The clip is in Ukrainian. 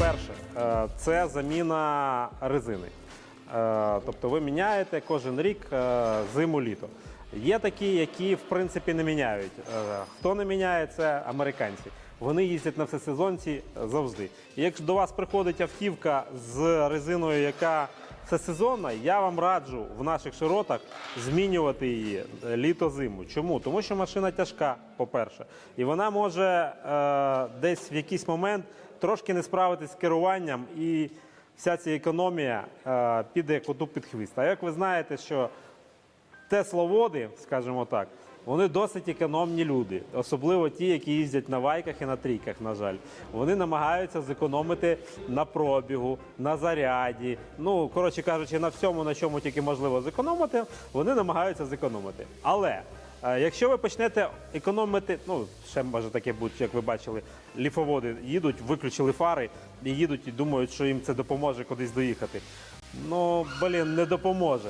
Перше, е, це заміна резини. Е, Тобто ви міняєте кожен рік е, зиму-літо. Є такі, які в принципі не міняють. Хто не міняє, це американці. Вони їздять на всесезонці завжди. І якщо до вас приходить автівка з резиною, яка всесезонна, я вам раджу в наших широтах змінювати її е, літо-зиму. Чому? Тому що машина тяжка, по-перше, і вона може е, десь в якийсь момент трошки не справитись з керуванням, і вся ця економія е, піде коту під хвіст. А як ви знаєте, що Тесловоди, скажімо так, вони досить економні люди, особливо ті, які їздять на вайках і на трійках, на жаль. Вони намагаються зекономити на пробігу, на заряді. Ну, коротше кажучи, на всьому, на чому тільки можливо зекономити, вони намагаються зекономити. Але е, якщо ви почнете економити, ну ще може таке бути, як ви бачили, ліфоводи їдуть, виключили фари і їдуть і думають, що їм це допоможе кудись доїхати. Ну, блін, не допоможе.